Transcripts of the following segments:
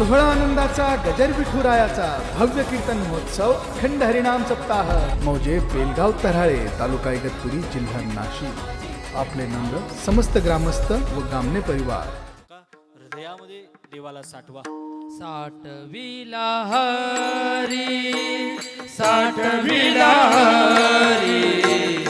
सोहळा आनंदाचा गजर विठुरायाचा भव्य कीर्तन महोत्सव अखंड हरिनाम सप्ताह. मौजे बेलगाव तऱ्हाळे तालुका इगतपुरी जिल्हा नाशिक. आपले नम्र समस्त ग्रामस्थ व गामने परिवार. का हृदयामध्ये देवाला साठवा. साठविला हरी साठविला हरी.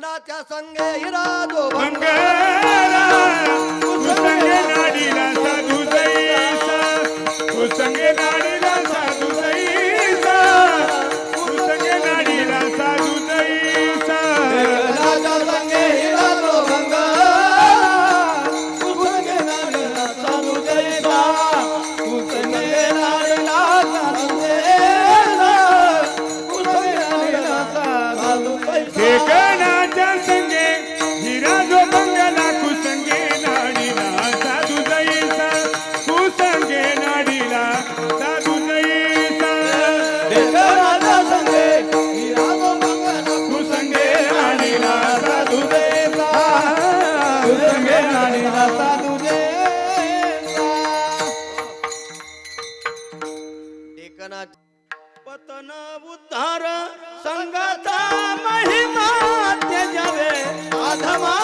नात्या संगे हिरा दो भंग संगे नाडीला साधू रंगनाथ पतन उद्धार संगत महिमा आधमा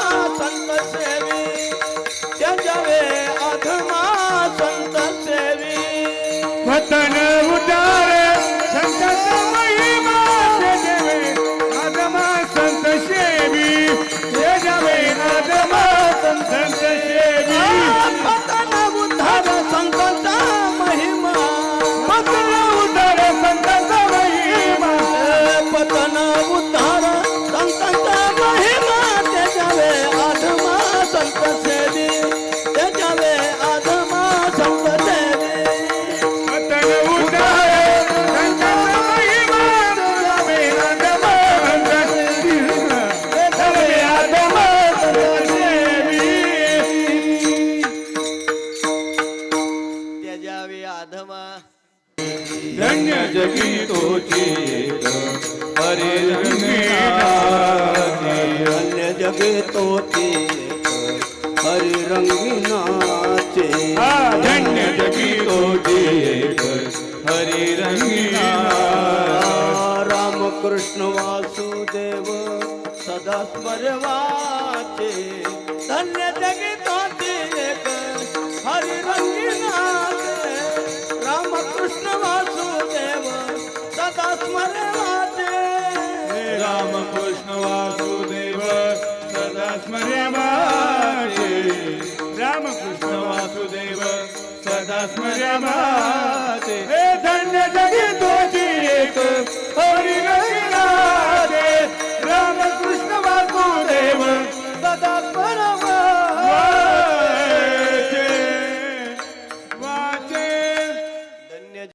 जगी तो चेत हरे अन्य जगे तो हरे रंगीना चे अन्य जगी तो चेत हरे रंगीना राम कृष्ण वासुदेव सदा स्मरवाचे। स्मरे वाचे रामकृष्ण वासुदेव सदा स्मरे वाचे रामकृष्ण वासुदेव सदा स्मरे